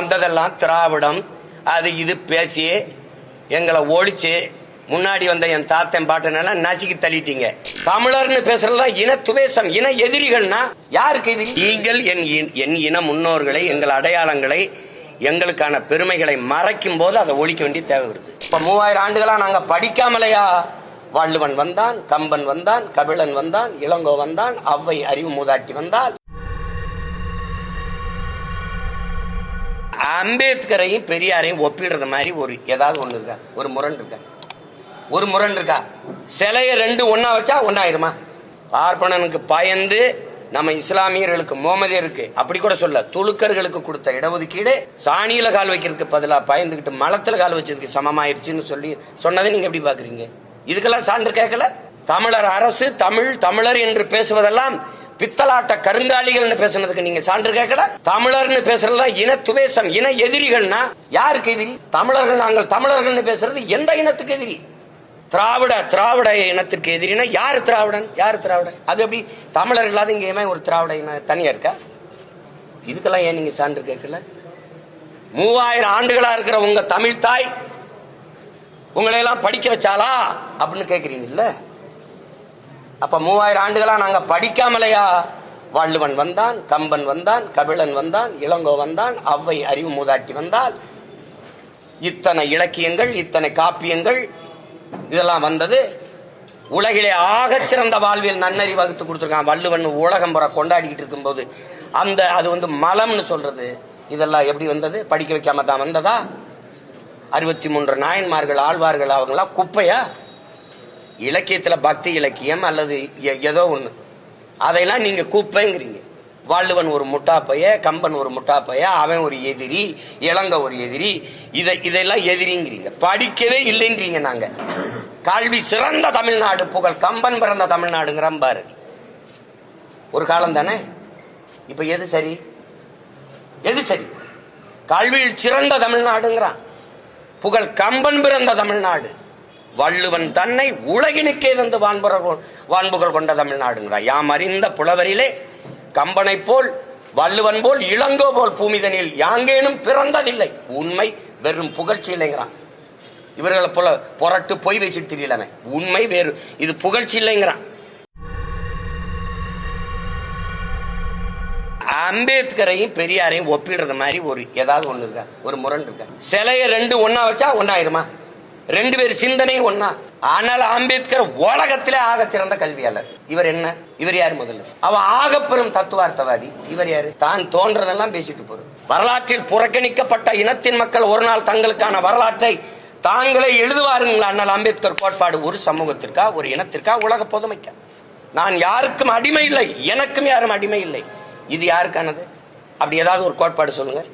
வந்ததெல்லாம் திராவிடம். அது இது பேசி எங்களை ஒழிச்சு முன்னாடி வந்த என் தாத்தன் பாட்டனெல்லாம் நசுக்கி தள்ளிட்டீங்க. தமிழர்னு பேசுறதுலாம் இன துவேசம் இன எதிரிகள்னா யாருக்கு எதிரி? நீங்கள் என் என் இன முன்னோர்களை எங்கள் அடையாளங்களை எங்களுக்கான பெருமைகளை மறைக்கும் போது அதை ஒழிக்க வேண்டிய தேவை வருது. இப்ப மூவாயிரம் ஆண்டுகளா நாங்க படிக்காமலையா? வள்ளுவன் வந்தான் கம்பன் வந்தான் கபிலன் வந்தான் இளங்கோ வந்தான் அவ்வை அறிவு மூதாட்டி வந்தால் அம்பேத்கரையும் பெரியாரையும் ஒப்பிடுறது மாதிரி ஒரு ஏதாவது ஒண்ணு இருக்கா? ஒரு முரண் இருக்கா? ஒரு முரண் இருக்கா? சிலைய ரெண்டு ஒன்னா வச்சா ஒன்னாயிருமா பார்ப்பனனுக்கு பயந்து நம்ம இஸ்லாமியர்களுக்கு மோமதியருக்கு அப்படி கூட சொல்ல துலுக்கர்களுக்கு கொடுத்த இடஒதுக்கீடு சாணியில கால் வைக்கிறதுக்கு பதிலா பயந்துகிட்டு மலத்துல கால் வச்சதுக்கு சமமாயிருச்சுன்னு சொல்லி சொன்னதை நீங்க எப்படி பாக்குறீங்க இதுக்கெல்லாம் சான்று கேட்கல? தமிழர் அரசு தமிழ் தமிழர் என்று பேசுவதெல்லாம் பித்தலாட்ட கருங்காலிகள்னு பேசுனதுக்கு நீங்க சான்று கேட்கல? தமிழர்னு பேசுறதுலாம் இன துவேசம் இன எதிரிகள்னா யாருக்கு எதிரி? தமிழர்கள் நாங்கள் தமிழர்கள்னு பேசுறது எந்த இனத்துக்கு எதிரி? திராவிட திராவிட இனத்திற்கு எதிரினா யார் திராவிடன்? யார் திராவிடன்? அது எப்படி? தமிழர்களாவது இல்லாத ஏன் ஒரு திராவிட இனம் தனியா இருக்கா? இதுக்கெல்லாம் ஏன் நீங்க சான்று கேட்கல? மூவாயிரம் ஆண்டுகளா இருக்கிற உங்க தமிழ் தாய் உங்களையெல்லாம் படிக்க வச்சாலா அப்படின்னு கேக்குறீங்கல்ல அப்ப மூவாயிரம் ஆண்டுகளா நாங்க படிக்காமலையா? வள்ளுவன் வந்தான் கம்பன் வந்தான் கபிலன் வந்தான் இளங்கோ வந்தான் அவ்வை அறிவு மூதாட்டி வந்தால் இத்தனை இலக்கியங்கள் இத்தனை காப்பியங்கள் இதெல்லாம் வந்தது. உலகிலே ஆகச் சிறந்த வாழ்வியல் நன்னறி வகுத்து கொடுத்துருக்கான் வள்ளுவன். உலகம் புற கொண்டாடிக்கிட்டு இருக்கும்போது அந்த அது வந்து மலம்னு சொல்றது. இதெல்லாம் எப்படி வந்தது? படிக்க வைக்காம தான் வந்ததா? அறுபத்தி மூன்று நாயன்மார்கள் ஆழ்வார்கள் அவங்களாம் குப்பையா? இலக்கியத்துல பக்தி இலக்கியம் அல்லது ஏதோ ஒண்ணு. அதையெல்லாம் நீங்க கூப்பேங்கிறீங்க. வாழ்வன் ஒரு முட்டாப்பைய கம்பன் ஒரு முட்டாப்பைய அவன் ஒரு எதிரி இளங்க ஒரு எதிரி இதை இதெல்லாம் எதிரிங்கிறீங்க. படிக்கவே இல்லைங்கிறீங்க நாங்க. கல்வி சிறந்த தமிழ்நாடு புகழ் கம்பன் பிறந்த தமிழ்நாடுங்கிற பாரதி ஒரு காலம் தானே? இப்ப எது சரி? எது சரி? கல்வியில் சிறந்த தமிழ்நாடுங்கிறான். புகழ் கம்பன் பிறந்த தமிழ்நாடு. வள்ளுவன் தன்னை உலகினுக்கே தந்து வான்புகள் வான்புகழ் கொண்ட தமிழ்நாடுங்கிறார் யாம் அறிந்த புலவரிலே கம்பனை போல் வள்ளுவன் போல் இளங்கோ போல் பூமிதனில் யாங்கேனும் பிறந்ததில்லை. உண்மை வெறும் புகழ்ச்சி இல்லைங்கிறான் இவர்களை போல புரட்டு பொய் வச்சுட்டு தெரியலமே. உண்மை வேறு. இது புகழ்ச்சி இல்லைங்கிறான் அம்பேத்கரையும் பெரியாரையும் ஒப்பிடுறது மாதிரி ஒரு ஏதாவது ஒண்ணு இருக்கா ஒரு முரண் இருக்கா சிலையை ரெண்டு ஒன்னா வச்சா ஒன்னாயிருமா ரெண்டு பேர் சிந்தனையும் ஒன்னா ஆனால் அம்பேத்கர் உலகத்திலே ஆக சிறந்த கல்வியாளர். இவர் என்ன? இவர் யார் முதல்ல? அவன் ஆகப்பெரும் தத்துவார்த்தவாதி. இவர் யாரு? தான் தோன்றதெல்லாம் பேசிட்டு போறது. வரலாற்றில் புறக்கணிக்கப்பட்ட இனத்தின் மக்கள் ஒரு நாள் தங்களுக்கான வரலாற்றை தாங்களே எழுதுவாருங்களா? அண்ணல் அம்பேத்கர் கோட்பாடு ஒரு சமூகத்திற்கா ஒரு இனத்திற்கா? உலக பொதுமைக்கா? நான் யாருக்கும் அடிமை இல்லை. எனக்கும் யாரும் அடிமை இல்லை. இது யாருக்கானது? அப்படி ஏதாவது ஒரு கோட்பாடு சொல்லுங்க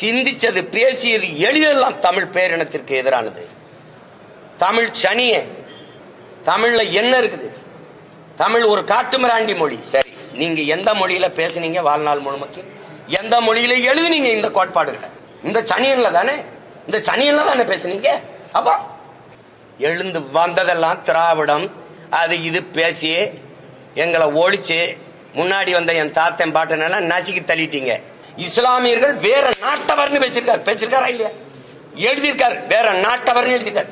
சிந்திச்சது பேசியது எளிதெல்லாம் தமிழ் பேரினத்திற்கு எதிரானது. தமிழ் சனிய தமிழ்ல என்ன இருக்குது? தமிழ் ஒரு காட்டுமிராண்டி மொழி. சரி நீங்க எந்த மொழியில பேசுனீங்க வாழ்நாள் முழுமைக்கு எந்த மொழியில எழுதுனீங்க இந்த கோட்பாடுகளை? இந்த சனியன்ல தானே? இந்த சனியன்ல தானே பேசுனீங்க? அப்போ எழுந்து வந்ததெல்லாம் திராவிடம். அது இது பேசி எங்களை ஒழிச்சு முன்னாடி வந்த என் தாத்தன் பாட்டனெல்லாம் நசுக்கி தள்ளிட்டீங்க. இஸ்லாமியர்கள் வேற நாட்டவர்னு பேசியிருக்காரு. பேசியிருக்காரா இல்லையா? எழுதியிருக்காரு. வேற நாட்டவர்னு எழுதியிருக்காரு.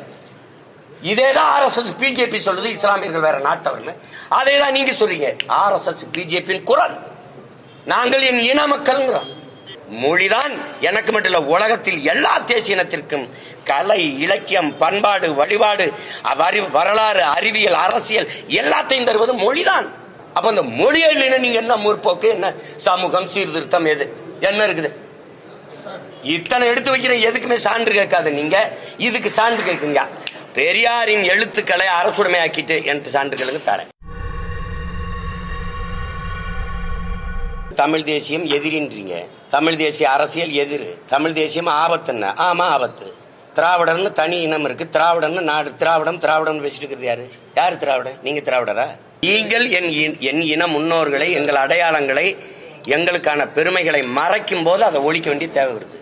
இதேதான் ஆர் எஸ் எஸ் பிஜேபி சொல்றது இஸ்லாமியர்கள் வேற நாட்டவர்னு. அதே தான் நீங்க சொல்றீங்க. ஆர் எஸ் எஸ் பிஜேபியின் குரல். நாங்கள் என் இன மக்கள்ங்கிறோம். மொழிதான் எனக்கு மட்டும் இல்ல உலகத்தில் எல்லா தேசிய இனத்திற்கும் கலை இலக்கியம் பண்பாடு வழிபாடு வரலாறு அறிவியல் அரசியல் எல்லாத்தையும் தருவது மொழிதான். அப்ப அந்த மொழியை நீங்க என்ன முற்போக்கு என்ன? சமூகம் சீர்திருத்தம் எது? என்ன இருக்குது. இத்தனை எடுத்து வைக்கிற எதுக்குமே சான்று கேட்காத நீங்க. இதுக்கு சான்று கேட்குங்க. பெரியாரின் எழுத்துக்களை அரசுடைமையாக்கிட்டு எனக்கு சான்றுகளுக்கு தரேன். தமிழ் தேசியம் எதிரின்றீங்க. தமிழ் தேசிய அரசியல் எதிர். தமிழ் தேசியம் ஆபத்துன்னு ஆமா ஆபத்து. திராவிடர்னு தனி இனம் இருக்கு. திராவிடம்னு நாடு. திராவிடம் திராவிடம் பேசிட்டு இருக்கிறது யாரு? யாரு திராவிடம் நீங்க திராவிடரா? நீங்கள் என் என் இன முன்னோர்களை எங்கள் அடையாளங்களை எங்களுக்கான பெருமைகளை மறைக்கும் போது அதை ஒழிக்க வேண்டிய தேவை வருது.